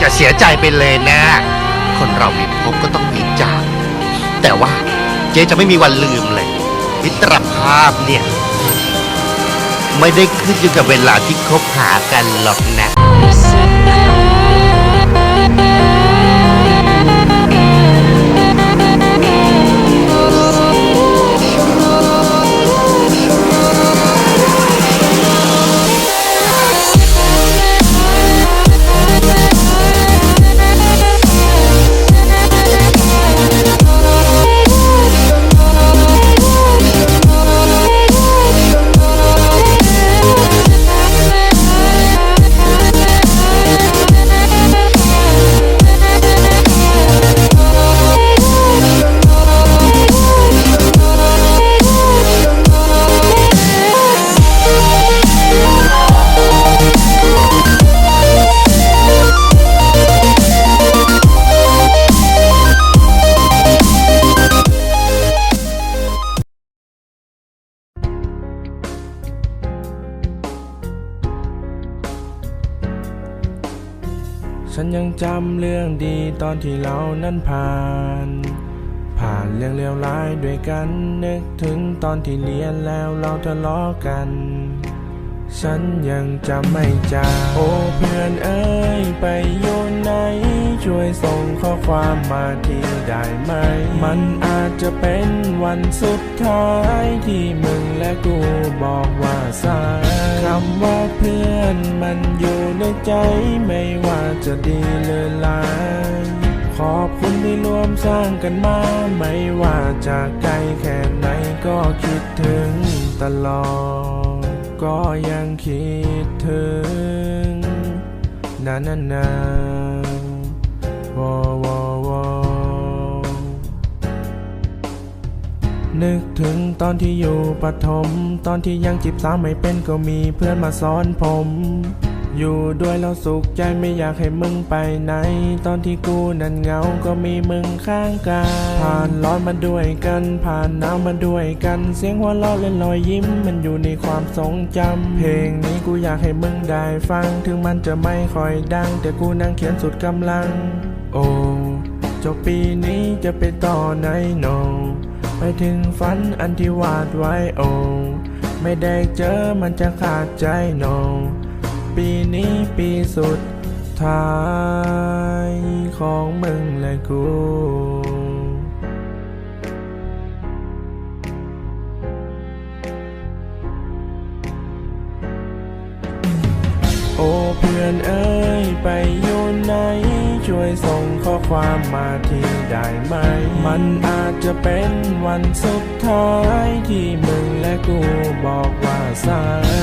อย่าเสียใจไปเลยนะ คนเรามีพบก็ต้องมีจาก แต่ว่าเจ๊จะไม่มีวันลืมเลยมิตรภาพเนี่ย ไม่ได้ขึ้นอยู่กับเวลาที่คบหากันหรอกนะ ฉันยังจำเรื่องดีตอนที่เรานั้นผ่าน ผ่านเรื่องเลวร้ายด้วยกัน นึกถึงตอนที่เรียนแล้วเราทะเลาะกัน ฉันยังจำไม่จางโอ้เพื่อนเอ้ยไปอยู่ไหน ช่วยส่งข้อความมาทีได้ไหม มันอาจจะเป็นวันสุดท้ายที่มึงและกูบอกว่าสายคำว่า เพื่อนมันอยู่ในใจไม่ว่าจะดีหรือร้าย ขอบคุณที่ร่วมสร้างกันมา ไม่ว่าจะไกลแค่ไหนก็คิดถึงตลอด ก็ยังคิดถึง นานานา นึกถึงตอนที่อยู่ปฐมตอนที่ยังจีบสาวไม่เป็นก็มีเพื่อนมาสอนผม อยู่ด้วยแล้วสุขใจไม่อยากให้มึงไปไหน ตอนที่กูนั้นเหงาก็มีมึงข้างกายผ่านร้อนมาด้วยกัน ผ่านหนาวมาด้วยกัน เสียงหัวเราะและรอยยิ้ม มันอยู่ในความทรงจำเพลงนี้กูอยากให้มึงได้ฟัง ถึงมันจะไม่ค่อยดัง แต่กูนั่งเขียนสุดกำลัง โอ้จบปีนี้จะไปต่อไหนโน ไปถึงฝันอันที่วาดไว้โอไม่ได้เจอมันจะขาดใจโน ปีนี้ปีสุดท้ายของมึงและกูโอ้เพื่อนเอ้ ส่งข้อความมาทีได้ไหม มันอาจจะเป็นวันสุดท้ายที่มึงและกูบอกว่าสาย